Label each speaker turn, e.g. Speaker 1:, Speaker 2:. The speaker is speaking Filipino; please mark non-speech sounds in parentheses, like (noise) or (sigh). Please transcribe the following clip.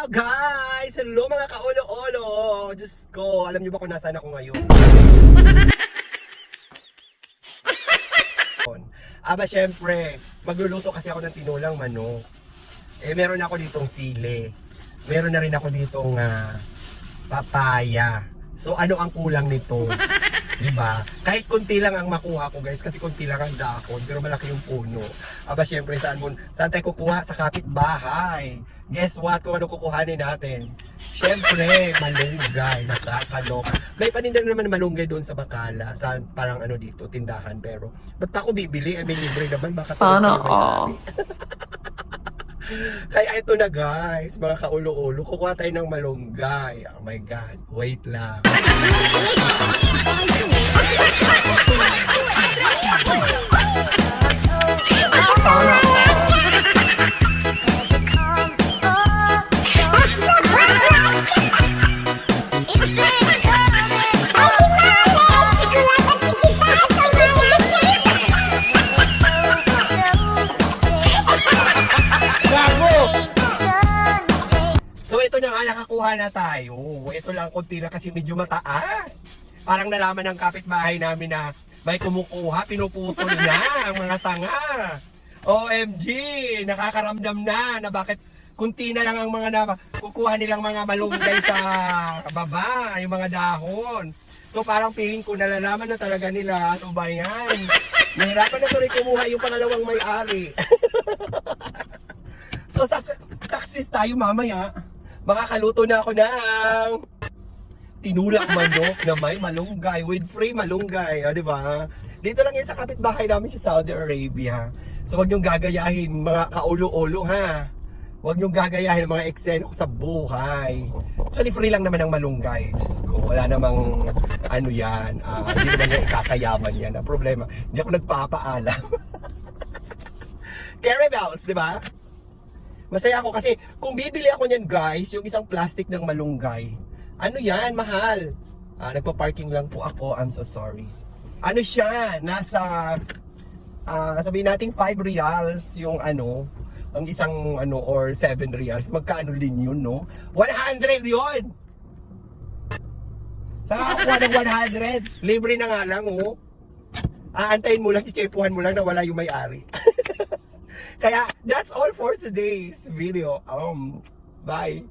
Speaker 1: Hello guys! Hello mga kaulo-olo! Diyos ko, alam niyo ba kung nasaan ako ngayon? (laughs) Aba, syempre, magluluto kasi ako ng tinulang manok. Eh, meron ako ditong sile. Meron na rin ako ditong ah, papaya. So, ano ang kulang nito? Diba? Kahit konti lang ang makuha ko guys, kasi konti lang ang dahon, pero malaki yung puno. Aba, syempre, saan, mo, saan tayo kukuha? Sa kapitbahay. Guess what? Kung ano kukuhanin natin? Syempre, malunggay, nakakaloka. May paninda naman na malunggay doon sa Bacala, sa parang ano dito, tindahan. Pero, ba't pa ako bibili? I mean, libre naman. Baka
Speaker 2: Sana all. (laughs)
Speaker 1: kaya ito na guys, mga kaulo-ulo, kukuha tayo ng malunggay. Oh my God, wait lang. Ito na nga, nakakuha na tayo. Ito lang konti na kasi medyo mataas. Parang nalaman ng kapitbahay namin na may kumukuha, pinuputol na ang mga sanga. OMG, nakakaramdam na na bakit kunti na lang ang mga na, kukuha nilang mga malunggay sa baba, yung mga dahon. So parang feeling ko nalalaman na talaga nila, ano ba yan? Nahirapan na tuloy kumuha yung pangalawang may-ari. (laughs) So, sus- success tayo mamaya. Makakaluto na ako ng tinulak manok na may malunggay with free malunggay, o, di ba? Dito lang yan sa kapitbahay namin sa Saudi Arabia. So, wag niyong gagayahin mga kaulo-ulo, ha? Huwag niyong gagayahin mga eksena ko sa buhay. Actually, free lang naman ang malunggay. Diyos ko, wala namang ano yan. ah, hindi naman yung ikakayaman yan. Ang problema, hindi ako nagpapaalam. (laughs) Caramels, di ba? Masaya ako kasi kung bibili ako niyan guys, yung isang plastic ng malunggay, ano yan, mahal. Ah, nagpa-parking lang po ako, I'm so sorry. Ano siya, nasa, ah, sabihin natin 5 reals yung ano, ang isang ano, or 7 reals. Magkano din yun, no? 100 yun! Saan ka kukuha ng 100? Libre na nga lang, oh. Aantayin mo lang, chichepuhan mo lang na wala yung may-ari. (laughs) Kaya, that's all for today's video. Um, bye!